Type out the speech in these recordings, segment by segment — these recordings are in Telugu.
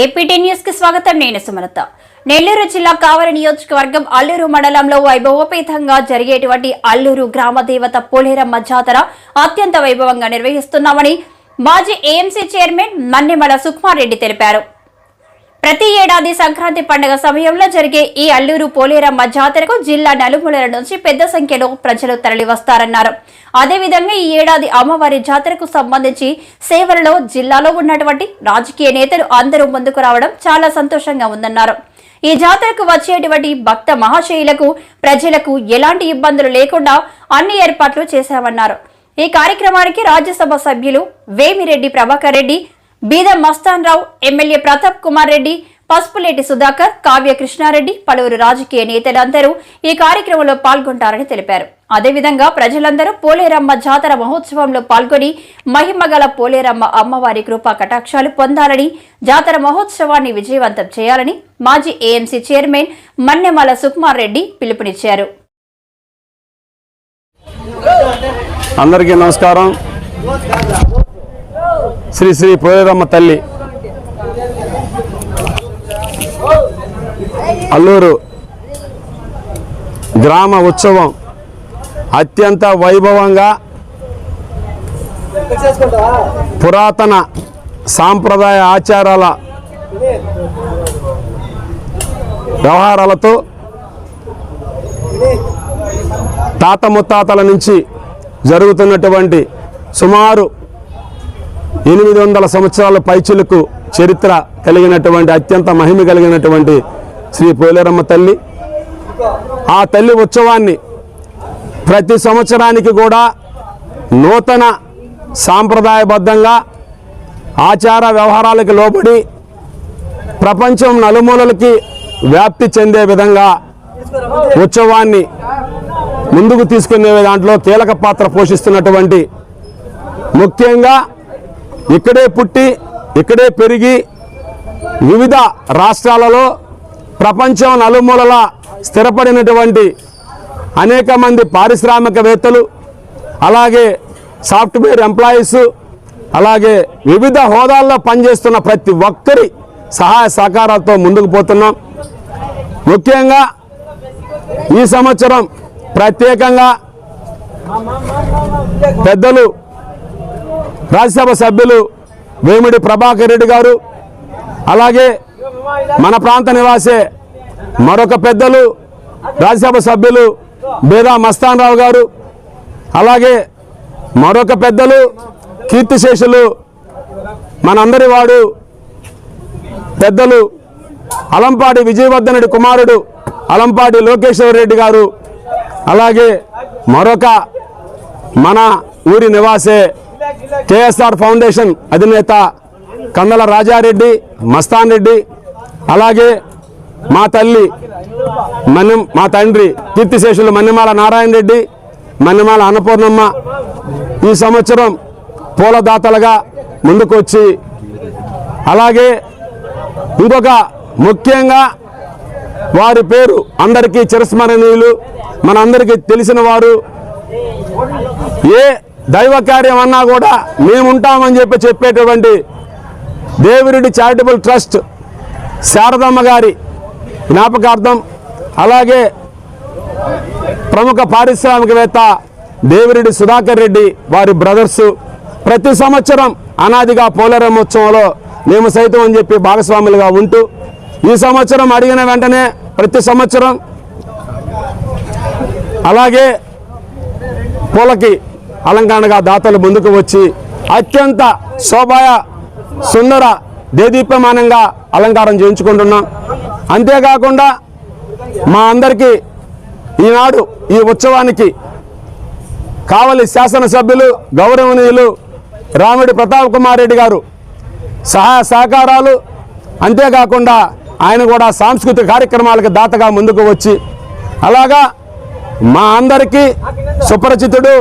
ఏపీటీ న్యూస్కి స్వాగతం. నేను సుమలత. నెల్లూరు జిల్లా కావలి నియోజకవర్గం అల్లూరు మండలంలో వైభవోపేతంగా జరిగేటువంటి అల్లూరు గ్రామ దేవత పోలేరమ్మ జాతర అత్యంత వైభవంగా నిర్వహిస్తున్నామని మాజీ ఏఎంసీ చైర్మన్ మన్నెమల సుకుమార్ రెడ్డి తెలిపారు. ప్రతి ఏడాది సంక్రాంతి పండుగ సమయంలో జరిగే ఈ అల్లూరు పోలేరమ్మ జాతరకు జిల్లా నలుమూలల నుంచి పెద్ద సంఖ్యలో ప్రజలు తరలివస్తారన్నారు. అదేవిధంగా ఈ ఏడాది అమ్మవారి జాతరకు సంబంధించి సేవలలో జిల్లాలో ఉన్నటువంటి రాజకీయ నేతలు అందరూ ముందుకు రావడం చాలా సంతోషంగా ఉందన్నారు. ఈ జాతరకు వచ్చేటువంటి భక్త మహాశయులకు ప్రజలకు ఎలాంటి ఇబ్బందులు లేకుండా అన్ని ఏర్పాట్లు చేశామన్నారు. ఈ కార్యక్రమానికి రాజ్యసభ సభ్యులు వేమిరెడ్డి ప్రభాకర్ రెడ్డి బీద మస్తాన్ రావు ఎమ్మెల్యే ప్రతాప్ కుమార్ రెడ్డి పసుపులేటి సుధాకర్ కావ్య కృష్ణారెడ్డి పలువురు రాజకీయ నేతలందరూ ఈ కార్యక్రమంలో పాల్గొంటారని తెలిపారు. అదేవిధంగా ప్రజలందరూ పోలేరమ్మ జాతర మహోత్సవంలో పాల్గొని మహిమగల పోలేరమ్మ అమ్మవారి కృపా కటాక్షాలు పొందాలని జాతర మహోత్సవాన్ని విజయవంతం చేయాలని మాజీ ఏఎంసీ చైర్మన్ మన్నెమల సుకుమార్ రెడ్డి పిలుపునిచ్చారు. అందరికీ నమస్కారం. శ్రీ శ్రీ పోలేరమ్మ తల్లి. అల్లూరు గ్రామ ఉత్సవం అత్యంత వైభవంగా పురాతన సాంప్రదాయ ఆచారాల వ్యవహారాలతో తాత ముత్తాతల నుంచి జరుగుతున్నటువంటి సుమారు ఎనిమిది వందల సంవత్సరాల పైచులకు చరిత్ర కలిగినటువంటి అత్యంత మహిమ కలిగినటువంటి శ్రీ పోలేరమ్మ తల్లి. ఆ తల్లి ఉత్సవాన్ని ప్రతి సంవత్సరానికి కూడా నూతన సాంప్రదాయబద్ధంగా ఆచార వ్యవహారాలకు లోబడి ప్రపంచం నలుమూలలకి వ్యాప్తి చెందే విధంగా ఉత్సవాన్ని ముందుకు తీసుకునే దాంట్లో కీలక పాత్ర పోషిస్తున్నటువంటి ముఖ్యంగా ఇక్కడే పుట్టి ఇక్కడే పెరిగి వివిధ రాష్ట్రాలలో ప్రపంచం నలుమూలల స్థిరపడినటువంటి అనేక మంది పారిశ్రామికవేత్తలు అలాగే సాఫ్ట్వేర్ ఎంప్లాయీస్ అలాగే వివిధ హోదాల్లో పనిచేస్తున్న ప్రతి ఒక్కరి సహాయ సహకారాలతో ముందుకు పోతున్నాం. ముఖ్యంగా ఈ సంవత్సరం ప్రత్యేకంగా పెద్దలు రాజ్యసభ సభ్యులు వేమిడి ప్రభాకర్ రెడ్డి గారు అలాగే మన ప్రాంత నివాసే మరొక పెద్దలు రాజ్యసభ సభ్యులు బేదా మస్తాన్ రావు గారు అలాగే మరొక పెద్దలు కీర్తిశేషులు మనందరి వాడు పెద్దలు అలంపాటి విజయవర్ధన్ రెడ్డి కుమారుడు అలంపాటి లోకేశ్వర రెడ్డి గారు అలాగే మరొక మన ఊరి నివాసే కేఎస్ఆర్ ఫౌండేషన్ అధినేత కందల రాజారెడ్డి మస్తాన్ రెడ్డి అలాగే మా తల్లి మన్యం మా తండ్రి కీర్తిశేషులు మన్నిమాల నారాయణ రెడ్డి మన్నిమాల అన్నపూర్ణమ్మ ఈ సంవత్సరం పూలదాతలుగా ముందుకొచ్చి అలాగే ఇంకొక ముఖ్యంగా వారి పేరు అందరికీ చిరస్మరణీయులు మనందరికీ తెలిసిన వారు ఏ దైవ కార్యం అన్నా కూడా మేముంటామని చెప్పి చెప్పేటువంటి దేవిరెడ్డి చారిటబుల్ ట్రస్ట్ శారదమ్మ గారి జ్ఞాపకార్థం అలాగే ప్రముఖ పారిశ్రామికవేత్త దేవిరెడ్డి సుధాకర్ రెడ్డి వారి బ్రదర్స్ ప్రతి సంవత్సరం అనాదిగా పోలేరమ్మ ఉత్సవంలో మేము సైతం అని చెప్పి భాగస్వాములుగా ఉంటూ ఈ సంవత్సరం అడిగిన వెంటనే ప్రతి సంవత్సరం అలాగే పూలకి అలంకరణగా దాతలు ముందుకు వచ్చి అత్యంత శోభాయ సుందర దేదీప్యమానంగా అలంకారం చేయించుకుంటున్నాం. అంతేకాకుండా మా అందరికీ ఈనాడు ఈ ఉత్సవానికి కావలి శాసనసభ్యులు గౌరవనీయులు రామిడి ప్రతాప్ కుమార్ రెడ్డి గారు సహాయ సహకారాలు అంతేకాకుండా ఆయన కూడా సాంస్కృతిక కార్యక్రమాలకు దాతగా ముందుకు వచ్చి అలాగా మా అందరికీ సుపరిచితుడు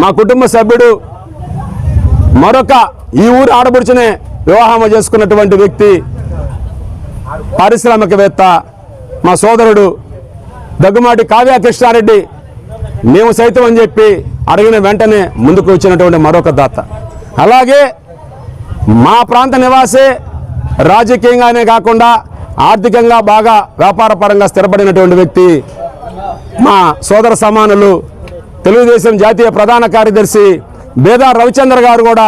మా కుటుంబ సభ్యుడు మరొక ఈ ఊరు ఆడబడుచునే వివాహం చేసుకున్నటువంటి వ్యక్తి పారిశ్రామికవేత్త మా సోదరుడు దగ్గుమాటి కావ్య కృష్ణారెడ్డి మేము సైతం అని చెప్పి అడిగిన వెంటనే ముందుకు వచ్చినటువంటి మరొక దాత. అలాగే మా ప్రాంత నివాసే రాజకీయంగానే కాకుండా ఆర్థికంగా బాగా వ్యాపారపరంగా స్థిరపడినటువంటి వ్యక్తి మా సోదర సమానులు తెలుగుదేశం జాతీయ ప్రధాన కార్యదర్శి బేదా రవిచంద్ర గారు కూడా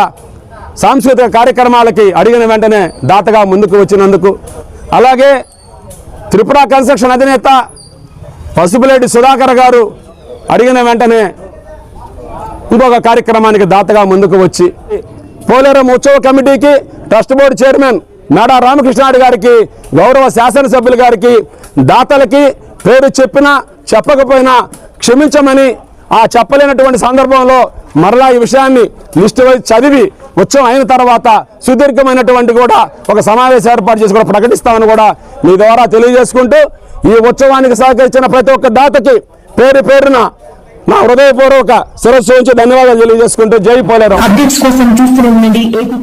సాంస్కృతిక కార్యక్రమాలకి అడిగిన వెంటనే దాతగా ముందుకు వచ్చినందుకు. అలాగే త్రిపుర కన్స్ట్రక్షన్ అధినేత పసుపులేటి సుధాకర్ గారు అడిగిన వెంటనే ఇంకొక కార్యక్రమానికి దాతగా ముందుకు వచ్చి. పోలేరం ఉత్సవ కమిటీకి trust board chairman Nada Ramakrishna Reddy గారికి గౌరవ శాసనసభ్యుల గారికి దాతలకి పేరు చెప్పినా చెప్పకపోయినా క్షమించమని ఆ చెప్పలేనటువంటి సందర్భంలో మరలా ఈ విషయాన్ని లిస్టు వైజ్ చదివి ఉత్సవం అయిన తర్వాత సుదీర్ఘమైనటువంటి కూడా ఒక సమావేశం ఏర్పాటు చేసి కూడా ప్రకటిస్తామని కూడా మీ ద్వారా తెలియజేసుకుంటూ ఈ ఉత్సవానికి సహకరించిన ప్రతి ఒక్క దాతకి పేరు పేరున నా హృదయపూర్వక శిరస్సు నుంచి ధన్యవాదాలు తెలియజేసుకుంటూ జై పోలేరం అప్డేట్స్ కోసం చూస్తూనే ఉండండి. ఏపీ